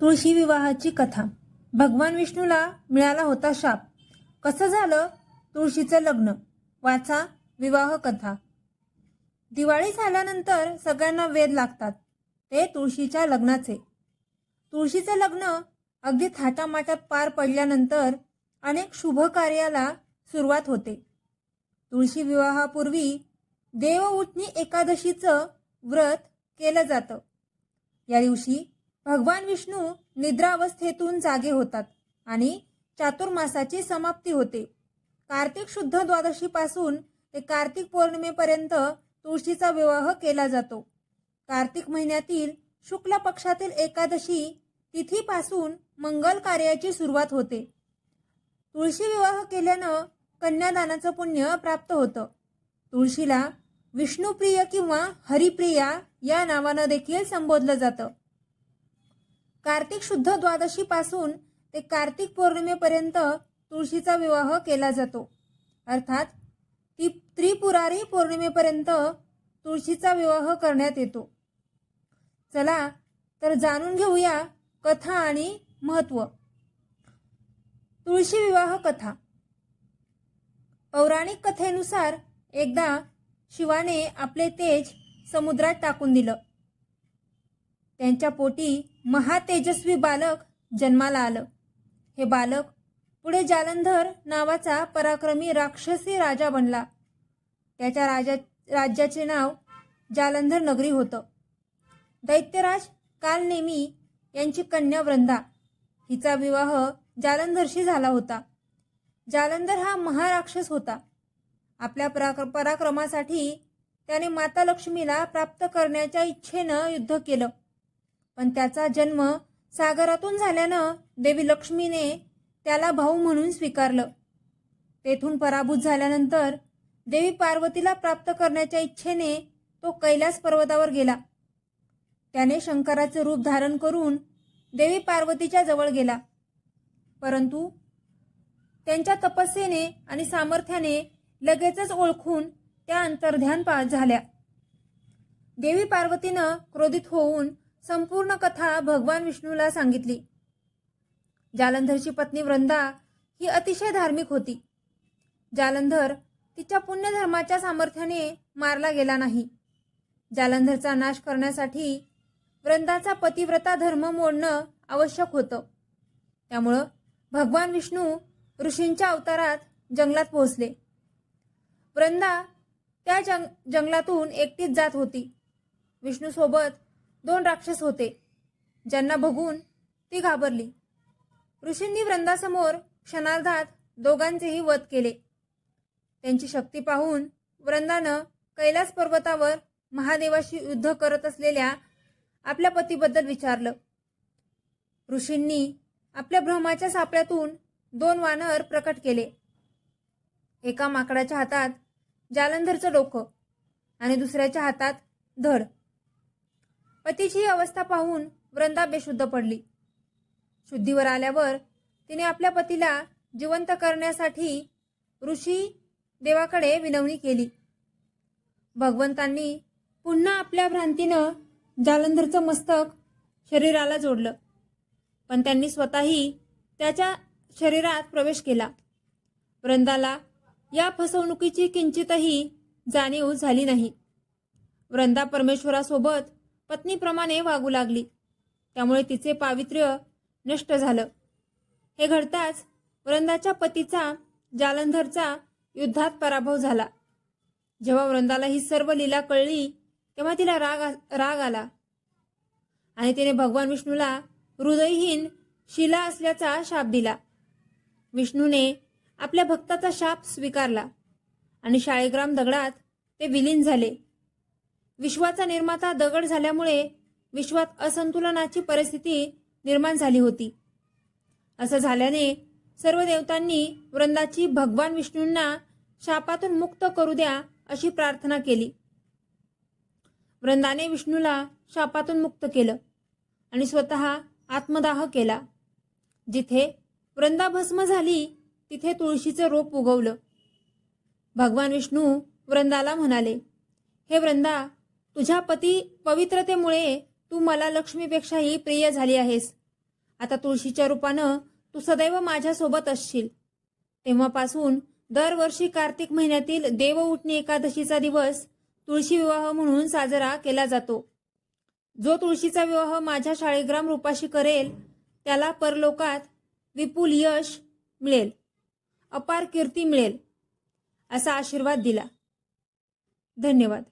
तुळशी विवाहाची कथा. भगवान विष्णूला मिळाला होता शाप. कसं झालं? तुळशीचं लग्न. वाचा विवाह कथा. दिवाळी झाल्यानंतर सगळ्यांना वेद लागतात. ते तुळशीच्या लग्नाचे. तुळशीचं लग्न अगदी थाटामाटात पार पडल्यानंतर अनेक शुभ कार्याला सुरुवात होते. तुळशी विवाहापूर्वी देवउठणी एकादशीचं व्रत केलं जातं. या दिवशी भगवान विष्णू निद्रावस्थेतून जागे होतात आणि चातुर्मासाची समाप्ती होते. कार्तिक शुद्ध द्वादशीपासून ते कार्तिक पौर्णिमेपर्यंत तुळशीचा विवाह केला जातो. कार्तिक महिन्यातील शुक्ल पक्षातील एकादशी तिथीपासून मंगल कार्याची सुरुवात होते. तुळशी विवाह केल्यानं कन्यादानाचं पुण्य प्राप्त होतं. तुळशीला विष्णुप्रिय किंवा हरिप्रिया या नावानं देखील संबोधलं जातं. कार्तिक शुद्ध द्वादशी पासून ते कार्तिक पौर्णिमेपर्यंत तुळशीचा विवाह केला जातो. अर्थात ती त्रिपुरारी पौर्णिमेपर्यंत तुळशीचा विवाह करण्यात येतो. चला तर जाणून घेऊया कथा आणि महत्त्व. तुळशी विवाह कथा. पौराणिक कथेनुसार एकदा शिवाने आपले तेज समुद्रात टाकून दिलं. त्यांच्या पोटी महातेजस्वी बालक जन्माला आलं. हे बालक पुढे जालंधर नावाचा पराक्रमी राक्षसी राजा बनला. त्याच्या राजा राज्याचे नाव जालंधर नगरी होतं. दैत्यराज कालनेमी यांची कन्या वृंदा हिचा विवाह जालंधरशी झाला होता. जालंधर हा महाराक्षस होता. आपल्या पराक्र पराक्रमासाठी त्याने माता लक्ष्मीला प्राप्त करण्याच्या इच्छेनं युद्ध केलं. पण त्याचा जन्म सागरातून झाल्यानं देवी लक्ष्मीने त्याला भाऊ म्हणून स्वीकारलं. तेथून पराभूत झाल्यानंतर देवी पार्वतीला प्राप्त करण्याच्या इच्छेने तो कैलास पर्वतावर गेला. त्याने शंकराचे रूप धारण करून देवी पार्वतीच्या जवळ गेला. परंतु त्यांच्या तपस्येने आणि सामर्थ्याने लगेचच ओळखून त्या अंतर्ध्यान पा झाल्या. देवी पार्वतीनं क्रोधित होऊन संपूर्ण कथा भगवान विष्णूला सांगितली. जालंधरची पत्नी वृंदा ही अतिशय धार्मिक होती. जालंधर तिच्या पुण्यधर्माच्या सामर्थ्याने मारला गेला नाही. जालंधरचा नाश करण्यासाठी वृंदाचा पतिव्रता धर्म मोडणं आवश्यक होतं. त्यामुळं भगवान विष्णू ऋषींच्या अवतारात जंगलात पोहोचले. वृंदा त्या जंग जंगलातून एकटीच जात होती. विष्णूसोबत दोन राक्षस होते. ज्यांना बघून ती घाबरली. ऋषींनी वृंदासमोर क्षणार्धात दोघांचेही वध केले. त्यांची शक्ती पाहून वृंदानं कैलास पर्वतावर महादेवाशी युद्ध करत असलेल्या आपल्या पतीबद्दल विचारलं. ऋषींनी आपल्या भ्रमाच्या सापळ्यातून दोन वानर प्रकट केले. एका माकडाच्या हातात जालंधरचं डोकं आणि दुसऱ्याच्या हातात धड. पतीची ही अवस्था पाहून वृंदा बेशुद्ध पडली. शुद्धीवर आल्यावर तिने आपल्या पतीला जिवंत करण्यासाठी ऋषी देवाकडे विनवणी केली. भगवंतांनी पुन्हा आपल्या भ्रांतीनं जालंधरचं मस्तक शरीराला जोडलं. पण त्यांनी स्वतःही त्याच्या शरीरात प्रवेश केला. वृंदाला या फसवणुकीची किंचितही जाणीव झाली नाही. वृंदा परमेश्वरासोबत पत्नीप्रमाणे वागू लागली. त्यामुळे तिचे पावित्र्य नष्ट झालं. हे घडताच वृंदाच्या पतीचा जालंधरचा युद्धात पराभव झाला. जेव्हा वृंदाला ही सर्व लीला कळली तेव्हा तिला राग राग आला. आणि तिने भगवान विष्णूला हृदयहीन शिला असल्याचा शाप दिला. विष्णूने आपल्या भक्ताचा शाप स्वीकारला आणि शाळेग्राम दगडात ते विलीन झाले. विश्वाचा निर्माता दगड झाल्यामुळे विश्वात असंतुलनाची परिस्थिती निर्माण झाली होती. असं झाल्याने सर्व देवतांनी वृंदाची भगवान विष्णूंना शापातून मुक्त करू द्या अशी प्रार्थना केली. वृंदाने विष्णूला शापातून मुक्त केलं आणि स्वतः आत्मदाह केला. जिथे वृंदा भस्म झाली तिथे तुळशीचं रोप उगवलं. भगवान विष्णू वृंदाला म्हणाले हे वृंदा तुझ्या पती पवित्रतेमुळे तू मला लक्ष्मीपेक्षाही प्रिय झाली आहेस. आता तुळशीच्या रूपानं तू सदैव माझ्यासोबत असशील. तेव्हापासून दरवर्षी कार्तिक महिन्यातील देव उठणी एकादशीचा दिवस तुळशी विवाह म्हणून साजरा केला जातो. जो तुळशीचा विवाह माझ्या शाळेग्राम रूपाशी करेल त्याला परलोकात विपुल यश मिळेल. अपार कीर्ती मिळेल. असा आशीर्वाद दिला. धन्यवाद.